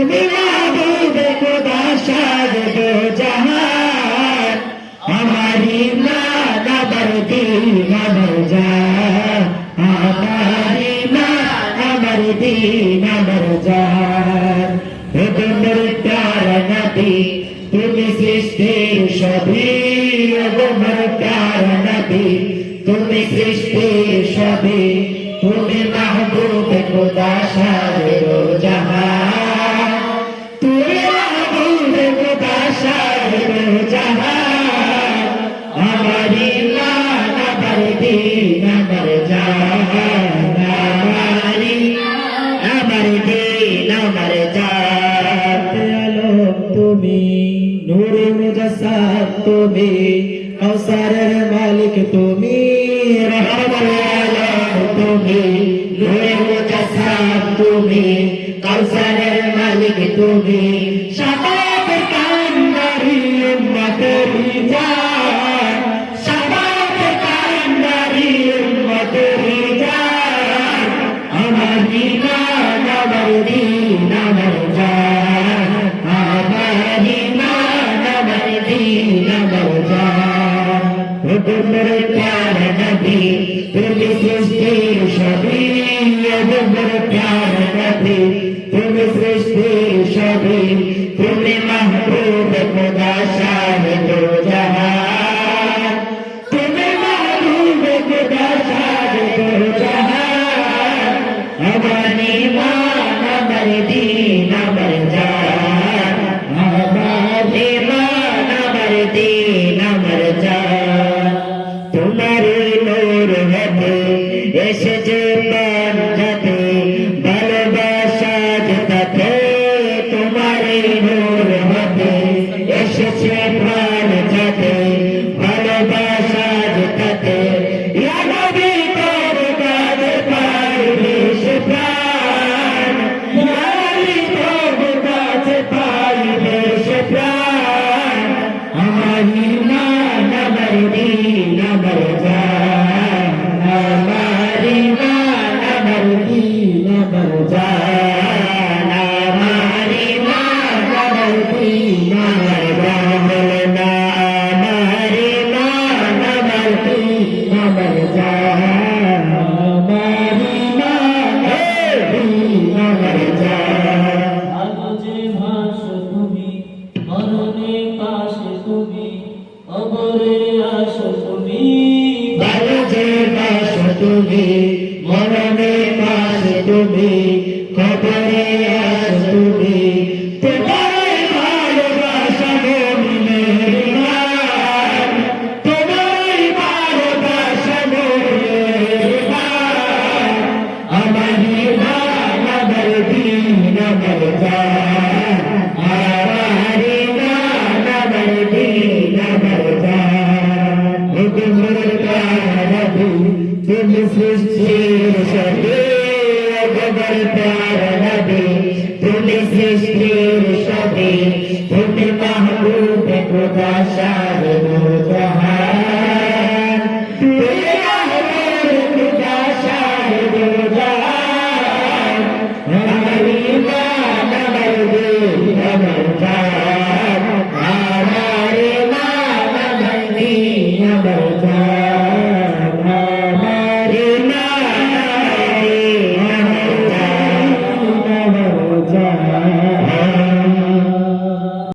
তুমি আমারি না দাদার দিল আমার যা আমারি না আমার দিন আমার যা নবী তুমি সৃষ্টির সবই আমার প্যার নবী তুমি সৃষ্টির সবই তুমি মাহবুব খোদা সারে তুমি নূরে মুজাসাম তুমি কৌসারের মালিক তুমি তুমি নূরে মুজাসাম তুমি কৌসারের মালিক তুমি तुम सृष्टि सभी प्यार कथे तुम सृष्टि सभी तुमने महा এসেছে জাতি ভালোবাসা তাতে তোমারই ভোর হতে এসেছে তুমি মরণে পাশে তুমি। सृष्टि सके बदलता नदी